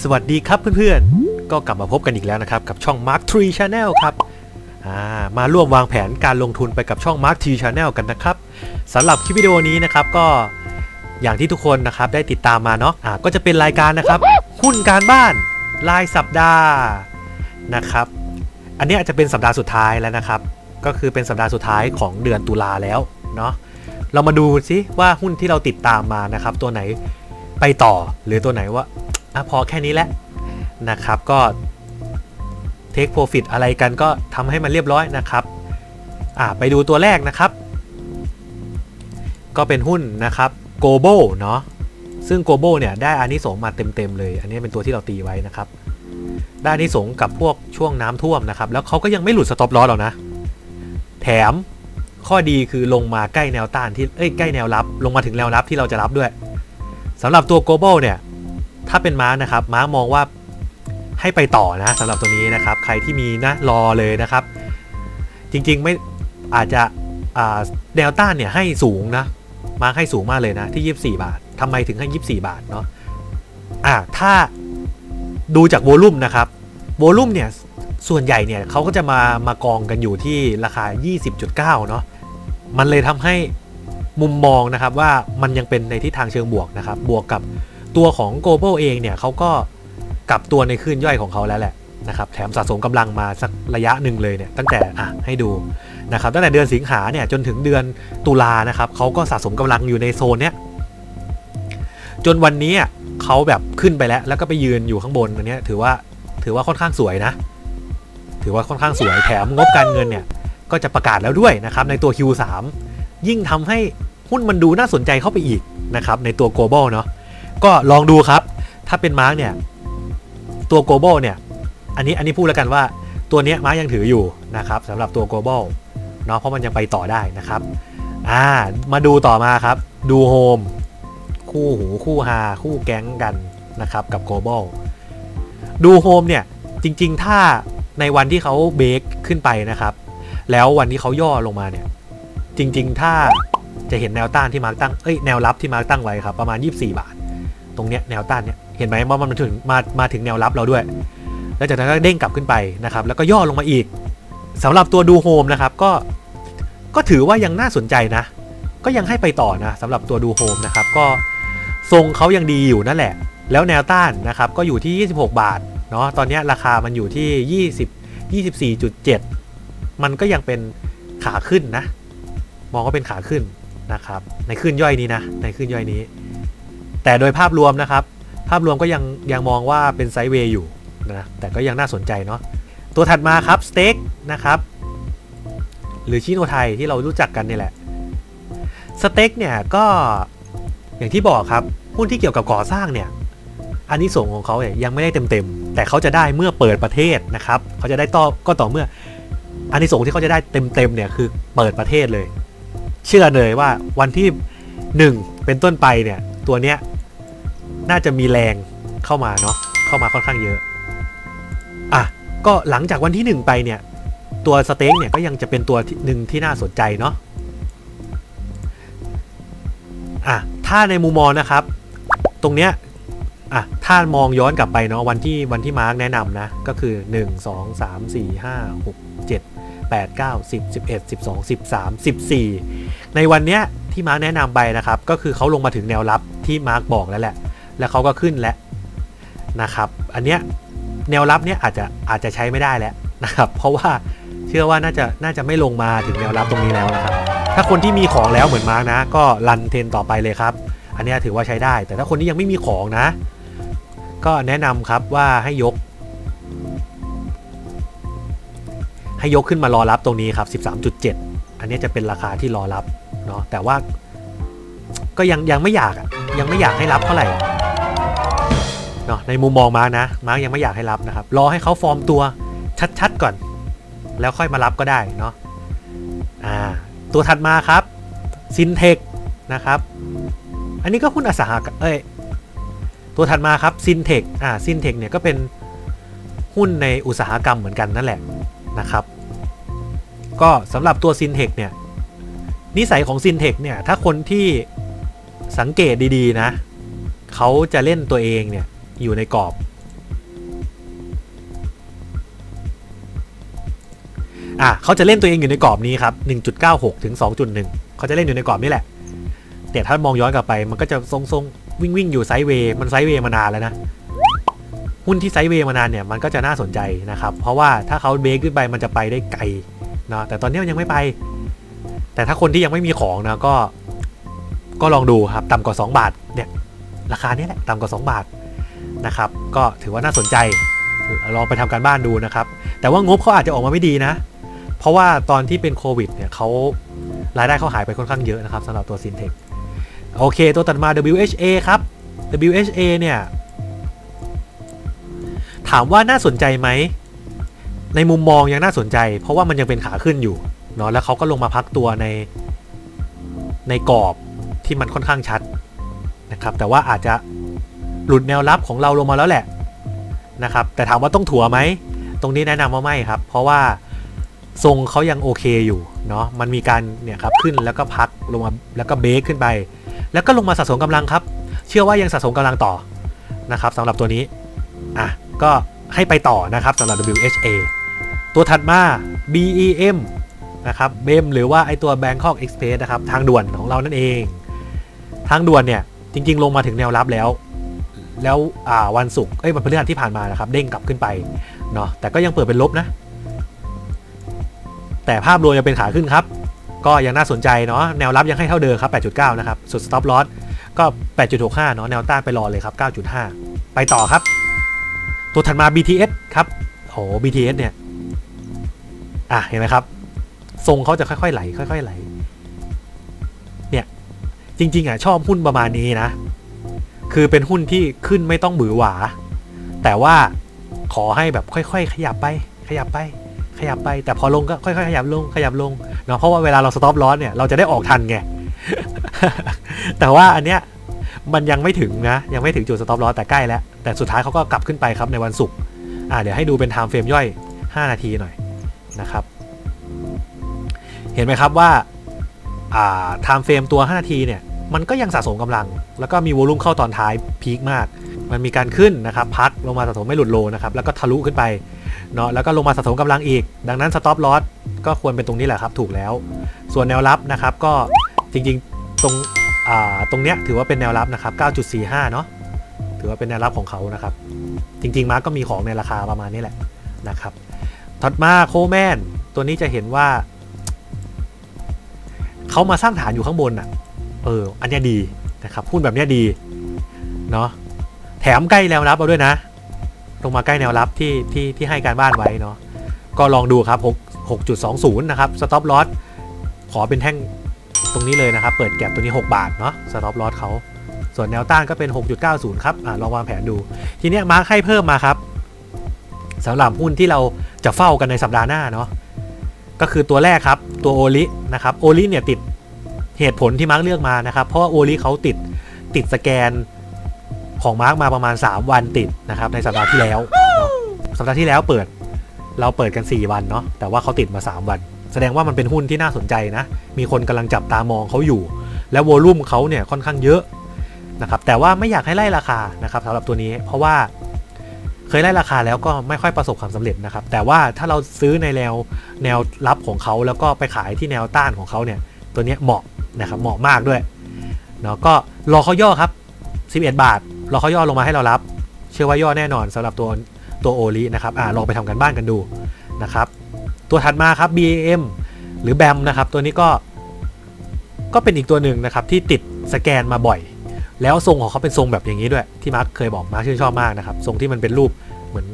สวัสดีครับเพื่อนๆ ก็กลับมาพบกันอีกแล้วนะครับ กับช่อง Mark 3 Channel ครับามาร่วมวางแผนการลงทุนไปกับช่อง Mark 3 Channel กันนะครับสำหรับคลิปวิดีโอนี้นะครับก็อย่างที่ทุกคนนะครับได้ติดตามมาเนาะอ่าก็จะเป็นรายการนะครับหุ้นการบ้านรายสัปดาห์นะครับ อันนี้อาจจะเป็นสัปดาห์สุดท้ายแล้วนะครับ ก็คือเป็นสัปดาห์สุดท้ายของเดือนตุลาแล้วเนาะเรามาดูซิว่าหุ้นที่เราติดตามมานะครับ ตัวไหน ไปต่อหรือตัวไหนว่าอะพอแค่นี้แหละนะครับก็เทคโปรฟิตอะไรกันก็ทำให้มันเรียบร้อยนะครับอ่าไปดูตัวแรกนะครับ ก็เป็นหุ้นนะครับโกโบเนาะซึ่งโกโบเนี่ยได้อานิสงส์มาเต็มๆเลย อันนี้เป็นตัวที่เราตีไว้นะครับ ได้อานิสงส์กับพวกช่วงน้ำท่วมนะครับ แล้วเขาก็ยังไม่หลุดสต็อปลอสหรอกนะ แถมข้อดีคือลงมาใกล้แนวต้านที่เอ้ยใกล้แนวรับ ลงมาถึงแนวรับที่เราจะรับด้วย สำหรับตัว global เนี่ยถ้าเป็นม้านะครับม้ามองว่าให้ไปต่อนะสำหรับตัวนี้นะครับ ใครที่มีนะรอเลยนะครับ จริงๆไม่อาจจะอ่าแนวต้าเนี่ยให้สูงนะมาให้สูงมากเลยนะที่ 24 บาททำไมถึงให้ 24 บาทเนาะอ่าถ้าดูจากโวลุ่มนะครับโวลุ่มเนี่ยส่วนใหญ่เนี่ยเขาก็จะมามากองกันอยู่ที่ราคา 20.9 เนาะมันเลยทำให้ มุมมองนะครับว่ามันยังเป็นในทิศทางเชิงบวกนะครับ บวกกับตัวของ global เองเนี่ยเขาก็กลับตัวในคลื่นย่อยของเขาแล้วแหละนะครับแถมสะสมกำลังมาสักระยะหนึ่งเลยเนี่ยตั้งแต่อะให้ดูนะครับตั้งแต่เดือนสิงหาเนี่ยจนถึงเดือนตุลานะครับเขาก็สะสมกำลังอยู่ในโซนเนี้ยจนวันนี้เขาแบบขึ้นไปแล้ว แล้วก็ไปยืนอยู่ข้างบนอันเนี้ยถือว่าถือว่าค่อนข้างสวยนะ ถือว่าค่อนข้างสวยแถมงบการเงินเนี่ยก็จะประกาศแล้วด้วยนะครับในตัว Q3 ยิ่งทำให้หุ้นมันดูน่าสนใจเข้าไปอีกนะครับในตัว global เนาะก็ลองดูครับ ถ้าเป็นมาร์กเนี่ย ตัว global เนี่ย อันนี้อันนี้พูดแล้วกันว่าตัวเนี้ยมาร์กยังถืออยู่นะครับสำหรับตัว global เนาะเพราะมันยังไปต่อได้นะครับอ่ามาดูต่อมาครับ ดูโฮมคู่หูคู่ฮาคู่แก๊งกันนะครับกับ global ดูโฮมเนี่ยจริง ๆ ถ้าในวันที่เขาเบรกขึ้นไปนะครับ แล้ววันที่เขาย่อลงมาเนี่ย จริง ๆ ถ้าจะเห็นแนวต้านที่มาร์กตั้ง เอ้ยแนวรับที่มาร์กตั้งไว้ครับประมาณ 24 บาท ตรงเนี้ยแนวต้านเนี่ยเห็นไหมว่ามันถึงมามาถึงแนวรับเราด้วย แล้วจากนั้นก็เด้งกลับขึ้นไปนะครับ แล้วก็ย่อลงมาอีกสำหรับตัวดูโฮมนะครับก็ก็ถือว่ายังน่าสนใจนะ ก็ยังให้ไปต่อนะสำหรับตัวดูโฮมนะครับก็ทรงเขายังดีอยู่นั่นแหละ แล้วแนวต้านนะครับก็อยู่ที่ 26 บาทเนาะตอนนี้ราคามันอยู่ที่ 20 24.7 มันก็ยังเป็นขาขึ้นนะ มองว่าเป็นขาขึ้นนะครับในขึ้นย่อยนี้นะในขึ้นย่อยนี้ แต่โดยภาพรวมนะครับ ภาพรวมก็ยังยังมองว่าเป็นไซด์เวย์อยู่นะแต่ก็ยังน่าสนใจเนาะตัวถัดมาครับสเต็กนะครับหรือชิโนไทยที่เรารู้จักกันนี่แหละสเต็กเนี่ยก็อย่างที่บอกครับหุ้นที่เกี่ยวกับก่อสร้างเนี่ยอันนี้ส่งของเขาเนี่ยยังไม่ได้เต็มๆแต่เขาจะได้เมื่อเปิดประเทศนะครับเขาจะได้ต่อก็ต่อเมื่ออันนี้ส่งที่เขาจะได้เต็มๆเนี่ยคือเปิดประเทศเลย เชื่อเลยว่าวันที่หนึ่งเป็นต้นไปเนี่ยตัวเนี้ยน่าจะมีแรงเข้ามาเนาะเข้ามาค่อนข้างเยอะอะก็หลังจากวันที่หนึ่งไปเนี่ยตัวสเต็กเนี่ยก็ยังจะเป็นตัวหนึ่งที่น่าสนใจเนาะอะถ้าในมุมมองนะครับ ตรงเนี้ยอะถ้ามองย้อนกลับไปเนาะวันที่วันที่มาร์กแนะนำนะ ก็คือ 1 2 3 4 5 6 7 8 9 10 11 12 13 14 ในวันเนี้ยที่มาร์กแนะนำไปนะครับ ก็คือเขาลงมาถึงแนวรับที่มาร์กบอกแล้วแหละ แล้วเขาก็ขึ้นแล้วนะครับ อันเนี้ยแนวรับเนี้ยอาจจะอาจจะใช้ไม่ได้แล้วนะครับ เพราะว่าเชื่อว่าน่าจะน่าจะไม่ลงมาถึงแนวรับตรงนี้แล้วนะครับ ถ้าคนที่มีของแล้วเหมือนมาร์กนะ ก็รันเทนต่อไปเลยครับ อันเนี้ยถือว่าใช้ได้ แต่ถ้าคนที่ยังไม่มีของนะ ก็แนะนำครับว่าให้ยก ให้ยกขึ้นมารอรับตรงนี้ครับ 13.7 อันนี้จะเป็นราคาที่รอรับ เนาะแต่ว่าก็ยังยังไม่อยากอะยังไม่อยากให้รับเท่าไหร่เนาะในมุมมองมาร์กนะมาร์กยังไม่อยากให้รับนะครับ รอให้เขาฟอร์มตัวชัดๆก่อน แล้วค่อยมารับก็ได้เนาะอ่าตัวถัดมาครับซินเทคนะครับ อันนี้ก็หุ้นอสังหาเอ้ยตัวถัดมาครับซินเทคอ่าซินเทคเนี่ยก็เป็นหุ้นในอุตสาหกรรมเหมือนกันนั่นแหละนะครับ ก็สำหรับตัวซินเทคเนี่ย นิสัยของซินเทคเนี่ยถ้าคนที่สังเกตดีๆนะเขาจะเล่นตัวเองเนี่ยอยู่ในกรอบ อะเขาจะเล่นตัวเองอยู่ในกรอบนี้ครับ 1.96 ถึง 2.1 เขาจะเล่นอยู่ในกรอบนี้แหละ แต่ถ้ามองย้อนกลับไปมันก็จะทรงๆ วิ่งวิ่งอยู่ไซด์เวย์มันไซด์เวย์มานานแล้วนะ หุ้นที่ไซด์เวย์มานานเนี่ยมันก็จะน่าสนใจนะครับ เพราะว่าถ้าเขาเบรกขึ้นไปมันจะไปได้ไกลเนาะแต่ตอนนี้มันยังไม่ไป แต่ถ้าคนที่ยังไม่มีของนะก็ก็ลองดูครับต่ำกว่า 2 บาทเนี่ยราคานี้แหละต่ำกว่า 2 บาทนะครับ ก็ถือว่าน่าสนใจลองไปทำการบ้านดูนะครับ แต่ว่างบเขาอาจจะออกมาไม่ดีนะ เพราะว่าตอนที่เป็นโควิดเนี่ยเขารายได้เขาหายไปค่อนข้างเยอะนะครับสำหรับตัว s ินเทคโอเค ตัวตัดมา WHA ครับ WHA เนี่ย ถามว่าน่าสนใจไหม ในมุมมองยังน่าสนใจ เพราะว่ามันยังเป็นขาขึ้นอยู่ เนาะแล้วเขาก็ลงมาพักตัวในในกรอบที่มันค่อนข้างชัดนะครับ แต่ว่าอาจจะหลุดแนวรับของเราลงมาแล้วแหละนะครับ แต่ถามว่าต้องถั่วไหม ตรงนี้แนะนำว่าไม่ครับ เพราะว่าทรงเขายังโอเคอยู่เนาะมันมีการเนี่ยครับขึ้นแล้วก็พักลงมาแล้วก็เบรกขึ้นไป แล้วก็ลงมาสะสมกำลังครับ เชื่อว่ายังสะสมกำลังต่อนะครับสำหรับตัวนี้อะก็ให้ไปต่อนะครับสำหรับ WHA ตัวถัดมา BEM นะครับ BEM หรือว่าไอตัว Bangkok Express นะครับทางด่วนของเรานั่นเอง ทางด่วนเนี่ยจริง ๆ ลงมาถึงแนวรับแล้ว แล้ววันศุกร์เอ้ยวันพฤหัสที่ผ่านมานะครับเด้งกลับขึ้นไปเนาะแต่ก็ยังเปิดเป็นลบนะ แต่ภาพรวมยังเป็นขาขึ้นครับ ก็ยังน่าสนใจเนาะแนวรับยังให้เท่าเดิมครับ 8.9 นะครับสุด stop loss ก็ 8.65 เนาะแนวต้านไปรอเลยครับ 9.5 ไปต่อครับ ตัวถัดมา BTS ครับโอ้ BTS เนี่ย อะ เห็นไหมครับ ทรงเขาจะค่อยๆไหลค่อย ๆไหล เนี่ย จริง ๆอะชอบหุ้นประมาณนี้นะ คือเป็นหุ้นที่ขึ้นไม่ต้องบือหวา แต่ว่าขอให้แบบค่อย ๆ ขยับไป ขยับไป ขยับไป แต่พอลงก็ค่อยๆขยับลงขยับลงเนาะเพราะว่าเวลาเราสต็อปลอสเนี่ยเราจะได้ออกทันไงแต่ว่าอันเนี้ยมันยังไม่ถึงนะ ยังไม่ถึงจุดสต็อปลอสแต่ใกล้แล้ว แต่สุดท้ายเขาก็กลับขึ้นไปครับในวันศุกร์อ่าเดี๋ยวให้ดูเป็นไทม์เฟรมย่อย 5 นาทีหน่อยนะครับ เห็นไหมครับว่าไทม์เฟรมตัว 5 นาทีเนี่ยมันก็ยังสะสมกำลัง แล้วก็มีวอลุ่มเข้าตอนท้ายพีคมาก มันมีการขึ้นนะครับพักลงมาสะสมไม่หลุดโลนะครับแล้วก็ทะลุขึ้นไปเนาะแล้วก็ลงมาสะสมกำลังอีก ดังนั้นสต็อปลอสก็ควรเป็นตรงนี้แหละครับถูกแล้ว ส่วนแนวรับนะครับก็จริงๆตรงตรงเนี้ยถือว่าเป็นแนวรับนะครับ 9.45 เนาะถือว่าเป็นแนวรับของเขานะครับ จริงๆมาร์กก็มีของในราคาประมาณนี้แหละนะครับถัดมาโคแมนตัวนี้จะเห็นว่า เขามาสร้างฐานอยู่ข้างบนอะ เออ อันเนี้ยดีนะครับหุ้นแบบเนี้ยดี เนาะแถมใกล้แนวรับเอาด้วยนะ ลงมาใกล้แนวรับที่ที่ที่ให้การบ้านไว้เนาะ ก็ลองดูครับ 6 6.20 นะครับ stop loss ขอเป็นแท่งตรงนี้เลยนะครับ เปิดแก็บตัวนี้ 6 บาทเนาะ stop loss เขา ส่วนแนวต้านก็เป็น 6.90 ครับอ่าลองวางแผนดู ทีเนี้ยมาร์คให้เพิ่มมาครับสำหรับหุ้นที่เราจะเฝ้ากันในสัปดาห์หน้าเนาะ ก็คือตัวแรกครับ ตัวโอลินะครับโอลิเนี่ยติดเหตุผลที่มาร์คเลือกมานะครับ เพราะว่าโอลิเขาติดติดสแกนของมาร์คมาประมาณ 3 วันติดนะครับในสัปดาห์ที่แล้วสัปดาห์ที่แล้วเปิดเราเปิดกัน 4 วันเนาะแต่ว่าเขาติดมา 3 วัน แสดงว่ามันเป็นหุ้นที่น่าสนใจนะ มีคนกำลังจับตามองเขาอยู่ แล้วโวลุ่มเขาเนี่ยค่อนข้างเยอะนะครับแต่ว่าไม่อยากให้ไล่ราคานะครับสำหรับตัวนี้ เพราะว่า เคยไล่ราคาแล้วก็ไม่ค่อยประสบความสำเร็จนะครับ แต่ว่าถ้าเราซื้อในแนวแนวรับของเขาแล้วก็ไปขายที่แนวต้านของเขาเนี่ย ตัวนี้เหมาะนะครับเหมาะมากด้วยเนาะก็รอเขาย่อครับ 11 บาท รอเขาย่อลงมาให้เรารับ เชื่อว่าย่อแน่นอนสำหรับตัวตัวโอลินะครับอ่าลองไปทำกันบ้านกันดูนะครับ ตัวถัดมาครับ BAM หรือ BAM นะครับ ตัวนี้ก็ ก็เป็นอีกตัวหนึ่งนะครับที่ติดสแกนมาบ่อย แล้วทรงของเขาเป็นทรงแบบอย่างนี้ด้วย ที่มาร์คเคยบอกมาร์คชื่นชอบมากนะครับ ทรงที่มันเป็นรูปเหมือน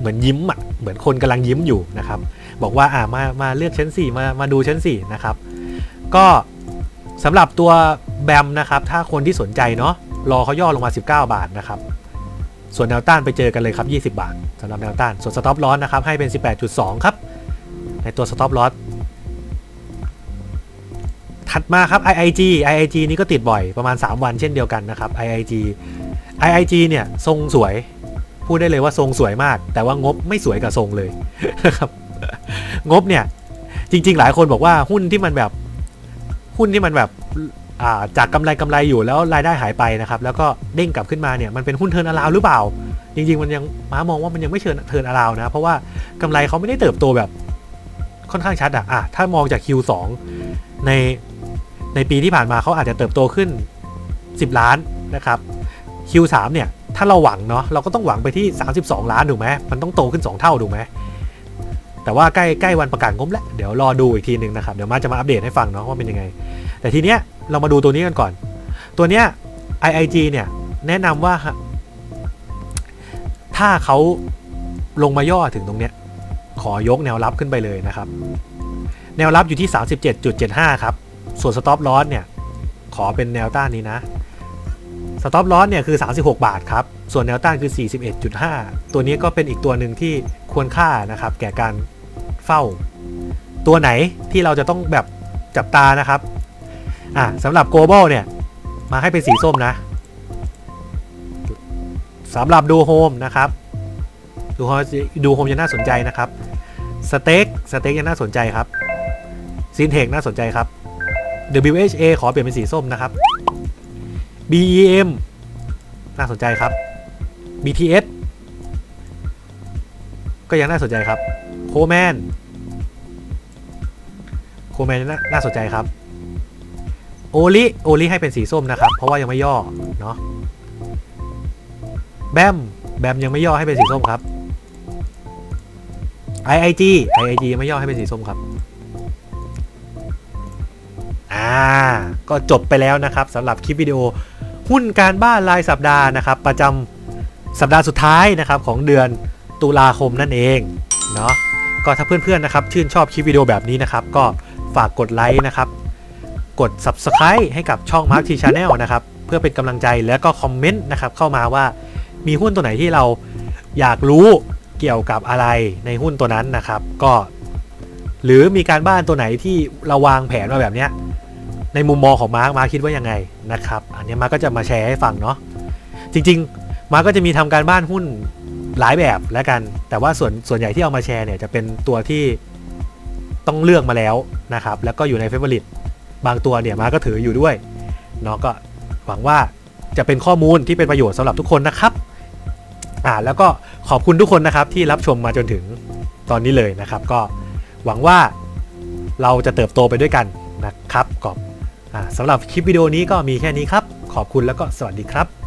เหมือนยิ้มอะเหมือนคนกำลังยิ้มอยู่นะครับ บอกว่าอ่ามามาเลือกชั้น 4 มามาดูชั้น 4 นะครับ ก็สำหรับตัวแบมนะครับ ถ้าคนที่สนใจเนาะรอเขาย่อลงมา 19 บาทนะครับ ส่วนแนวต้านไปเจอกันเลยครับ 20 บาทสำหรับแนวต้าน ส่วนสต็อปลอสนะครับให้เป็น 18.2 ครับ ในตัวสต็อปลอส ถัดมาครับ IIG IIG นี่ก็ติดบ่อยประมาณ 3 วันเช่นเดียวกันนะครับ IIG IIG เนี่ยทรงสวย พูดได้เลยว่าทรงสวยมาก แต่ว่างบไม่สวยกับทรงเลยนะครับงบเนี่ยจริง ๆ หลายคนบอกว่าหุ้นที่มันแบบหุ้นที่มันแบบาจากกำไรกำไรอยู่แล้วรายได้หายไปนะครับแล้วก็เด้งกลับขึ้นมาเนี่ยมันเป็นหุ้นเทินอราวหรือเปล่า จริง ๆ มันยังม้ามองว่ามันยังไม่เชิญเทินอราวนะเพราะว่ากำไรเขาไม่ได้เติบโตแบบค่อนข้างชัดอะอะถ้ามองจาก Q2 ใน ในปีที่ผ่านมาเขาอาจจะเติบโตขึ้น 10 ล้านนะครับ Q3 เนี่ย ถ้าเราหวังเนาะเราก็ต้องหวังไปที่ 32 ล้านถูกไหมมันต้องโตขึ้น 2 เท่าถูกไหมแต่ว่าใกล้ใกล้วันประกาศงบแล้ว เดี๋ยวรอดูอีกทีหนึ่งนะครับ เดี๋ยวมาจะมาอัปเดตให้ฟังเนาะว่าเป็นยังไง แต่ทีเนี้ยเรามาดูตัวนี้กันก่อน ตัวเนี้ย IIG เนี่ยแนะนำว่า ถ้าเขาลงมาย่อถึงตรงเนี้ยขอยกแนวรับขึ้นไปเลยนะครับ แนวรับอยู่ที่ 37.75 ครับ ส่วนสต็อปลอสเนี่ย ขอเป็นแนวต้านนี้นะสต็อปลอสเนี่ยคือ 36 บาทครับ ส่วนแนวต้านคือ 41.5 ตัวนี้ก็เป็นอีกตัวหนึ่งที่ควรค่านะครับ แก่การเฝ้า ตัวไหนที่เราจะต้องแบบจับตานะครับอะสำหรับ global เนี่ย มาให้เป็นสีส้มนะสำหรับดูโฮมนะครับ ดูโฮมดูโฮมยังน่าสนใจนะครับสเต็กสเต็กยังน่าสนใจครับซินเทคน่าสนใจครับ WHA ขอเปลี่ยนเป็นสีส้มนะครับ BEM น่าสนใจครับ BTS ก็ยังน่าสนใจครับโคแมนโคแมนน่าสนใจครับโอลิโอลิให้เป็นสีส้มนะครับ เพราะว่ายังไม่ย่อเนาะแบมแบมยังไม่ย่อให้เป็นสีส้มครับ IIG IIG ยังไม่ย่อให้เป็นสีส้มครับ อ่าก็จบไปแล้วนะครับสำหรับคลิปวิดีโอหุ้นการบ้านรายสัปดาห์นะครับ ประจำสัปดาห์สุดท้ายนะครับของเดือนตุลาคมนั่นเองเนาะก็ถ้าเพื่อนๆนะครับชื่นชอบคลิปวิดีโอแบบนี้นะครับ ก็ฝากกดไลค์นะครับ กด subscribe ให้กับช่อง Mark T Channel นะครับเพื่อเป็นกำลังใจแล้วก็คอมเมนต์นะครับเข้ามาว่ามีหุ้นตัวไหนที่เราอยากรู้เกี่ยวกับอะไรในหุ้นตัวนั้นนะครับ ก็ หรือมีการบ้านตัวไหนที่เราวางแผนมาแบบเนี้ย ในมุมมองของมาร์คมาร์คคิดว่ายังไงนะครับอันนี้มาร์คก็จะมาแชร์ให้ฟังเนาะจริง ๆ มาร์คก็จะมีทำการบ้านหุ้นหลายแบบแล้วกัน แต่ว่าส่วนส่วนใหญ่ที่เอามาแชร์เนี่ยจะเป็นตัวที่ต้องเลือกมาแล้วนะครับ แล้วก็อยู่ในเฟเวอริตบางตัวเนี่ยมาก็ถืออยู่ด้วยเนาะก็หวังว่าจะเป็นข้อมูลที่เป็นประโยชน์สำหรับทุกคนนะครับอ่าแล้วก็ขอบคุณทุกคนนะครับที่รับชมมาจนถึงตอนนี้เลยนะครับ ก็หวังว่าเราจะเติบโตไปด้วยกันนะครับก็อ่า สำหรับคลิปวิดีโอนี้ก็มีแค่นี้ครับ ขอบคุณแล้วก็สวัสดีครับ